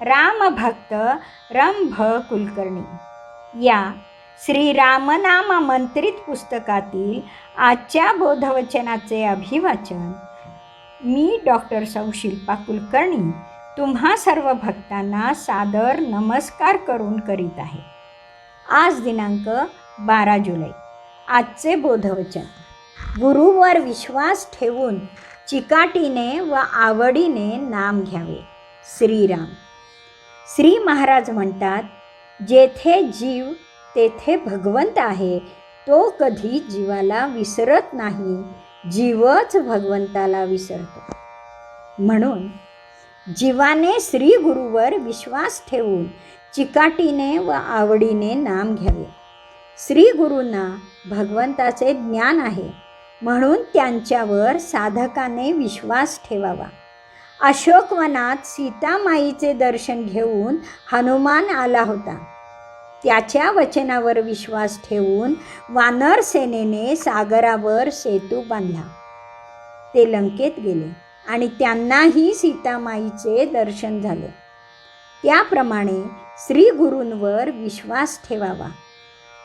रामभक्त रंभ कुलकर्णी. या श्रीरामनाम मंत्रित पुस्तकातील आजच्या बोधवचनाचे अभिवाचन मी डॉक्टर सौशिल्पा कुलकर्णी तुम्हा सर्व भक्तांना सादर नमस्कार करून करीत आहे. आज दिनांक बारा जुलै. आजचे बोधवचन. गुरुवर विश्वास ठेवून चिकाटीने व आवडीने नाम घ्यावे. श्रीराम. श्री महाराज म्हणतात जेथे जीव तेथे भगवंत आहे. तो कधी जीवाला विसरत नाही. जीवच भगवंताला विसरतो. म्हणून जीवाने श्री गुरुवर विश्वास ठेवून चिकाटीने व आवडीने नाम घ्यावे. श्री गुरूंना भगवंताचे ज्ञान आहे. म्हणून त्यांच्यावर साधकाने विश्वास ठेवावा. अशोकवनात सीतामाईचे दर्शन घेऊन हनुमान आला होता. त्याच्या वचनावर विश्वास ठेवून वानर सेनेने सागरावर सेतू बांधला. ते लंकेत गेले आणि त्यांनाही सीतामाईचे दर्शन झाले. त्याप्रमाणे श्री गुरूंवर विश्वास ठेवावा.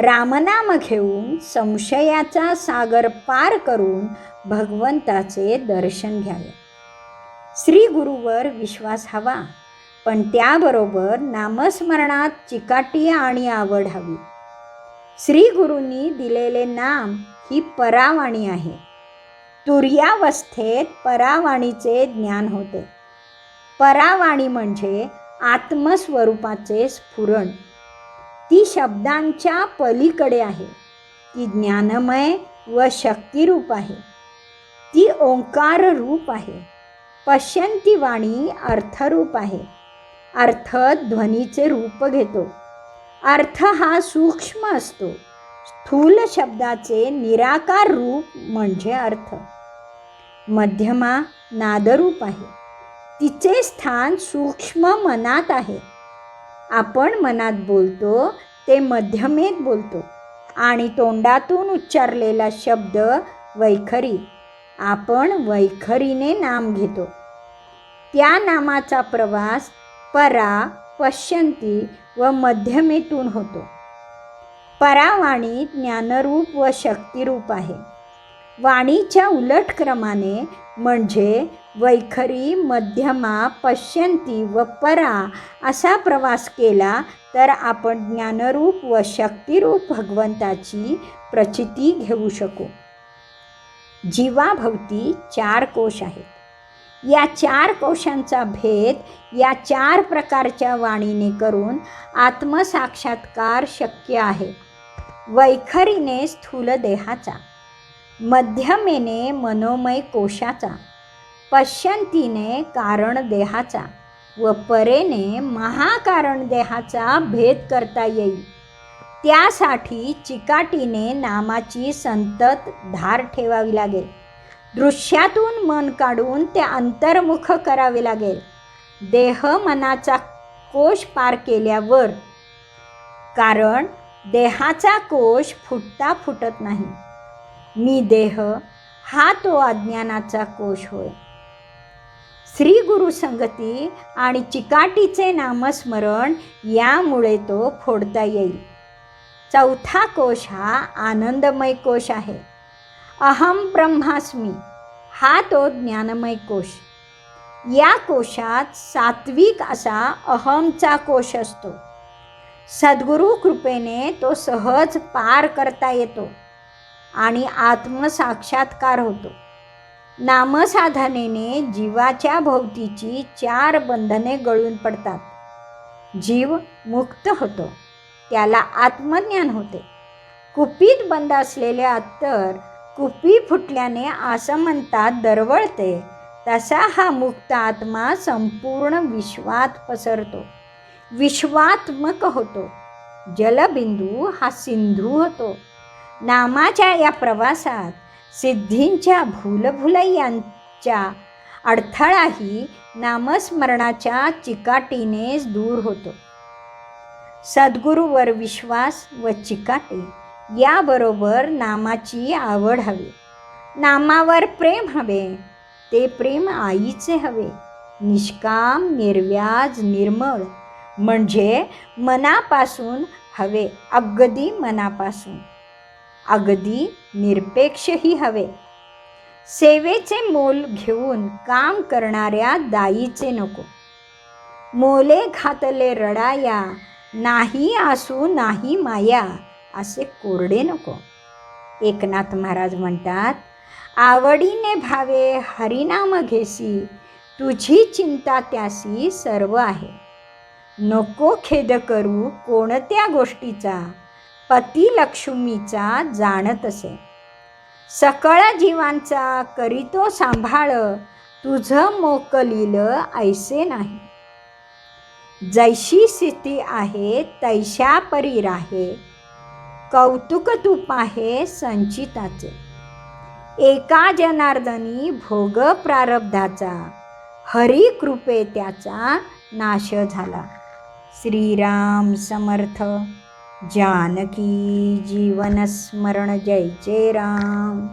रामनाम घेऊन संशयाचा सागर पार करून भगवंताचे दर्शन घ्यावे. श्री गुरुवर विश्वास हवा. पण त्याबरोबर नामस्मरणात चिकाटी आणि आवड हवी. श्री गुरूंनी दिलेले नाम ही परावाणी आहे. तुर्यावस्थेत परावाणीचे ज्ञान होते. परावाणी म्हणजे आत्मस्वरूपाचे स्फुरण. ती शब्दांच्या पलीकडे आहे. ती ज्ञानमय व शक्तिरूप आहे. ती ओंकार रूप आहे. पश्यंती वाणी अर्थरूप आहे. अर्थ ध्वनीचे रूप घेतो. अर्थ हा सूक्ष्म असतो. स्थूल शब्दाचे निराकार रूप म्हणजे अर्थ. मध्यमा नादरूप आहे. तिचे स्थान सूक्ष्म मनात आहे. आपण मनात बोलतो ते मध्यमेत बोलतो आणि तोंडातून उच्चारलेला शब्द वैखरी. आपण वैखरीने नाम घेतो. त्या नामाचा प्रवास परा पश्यंती व मध्यमेतून होतो. परावाणी ज्ञानरूप व शक्तिरूप आहे. वाणीच्या उलट क्रमाने म्हणजे वैखरी मध्यमा पश्यंती व परा असा प्रवास केला तर आपण ज्ञानरूप व शक्तिरूप भगवंताची प्रचिती घेऊ शकू. जीवाभोवती चार कोश आहेत. या चार कोशांचा भेद या चार प्रकारच्या वाणीने करून आत्मसाक्षात्कार शक्य आहे. वैखरीने स्थूल देहाचा मध्यमेने मनोमय कोशाचा पश्यंतीने कारण देहाचा व परेने महाकारण देहाचा भेद करता येईल. त्यासाठी चिकाटीने नामाची संतत धार ठेवावी लागेल. दृश्यातून मन काढून ते अंतर्मुख करावे लागेल. देह मनाचा कोश पार केल्यावर. कारण देहाचा कोश फुटता फुटत नाही. मी देह हा तो अज्ञानाचा कोश होय. श्री गुरु संगती आणि चिकाटीचे नामस्मरण यामुळे तो फोडता येईल. चौथा कोश हा आनंदमय कोश आहे. अहम ब्रह्मास्मी हा तो ज्ञानमय कोश. या कोशात सात्विक असा अहमचा कोश असतो. सद्गुरू कृपेने तो सहज पार करता येतो आणि आत्मसाक्षात्कार होतो. नामसाधनेने जीवाच्या भोवतीची चार बंधने गळून पडतात. जीव मुक्त होतो. त्याला आत्मज्ञान होते. कुपीत बंद असलेले अत्तर कुपी फुटल्याने असं म्हणतात दरवळते. तसा हा मुक्त आत्मा संपूर्ण विश्वात पसरतो. विश्वात्मक होतो. जलबिंदू हा सिंधू होतो. नामाच्या या प्रवासात सिद्धींच्या भूलभुलैयांच्या अडथळाही नामस्मरणाच्या चिकाटीनेच दूर होतो. सद्गुरूवर विश्वास व चिकाटी. याबरोबर नामाची आवड हवी. नामावर प्रेम हवे. ते प्रेम आईचे हवे. निष्काम निर्व्याज निर्मळ म्हणजे मनापासून हवे. अगदी मनापासून. अगदी निरपेक्षही हवे. सेवेचे मोल घेऊन काम करणाऱ्या दाईचे नको. मोले घातले रडाया नाही आसू नाही माया असे कोरडे नको. एकनाथ महाराज म्हणतात आवडीने भावे हरिनाम घेसी तुझी चिंता त्यासी सर्व आहे. नको खेद करू कोणत्या गोष्टीचा पती लक्ष्मीचा जाणत असे. सकळ जीवांचा करीतो सांभाळ तुझं मोकलील ऐसे नाही. जैशी स्थिती आहे तैशा परी राहे कौतुक तूप आहे संचिताचे. एका जनार्दनी भोग प्रारब्धाचा हरी कृपे त्याचा नाश झाला. श्रीराम समर्थ जानकी जीवन स्मरण जय जय राम.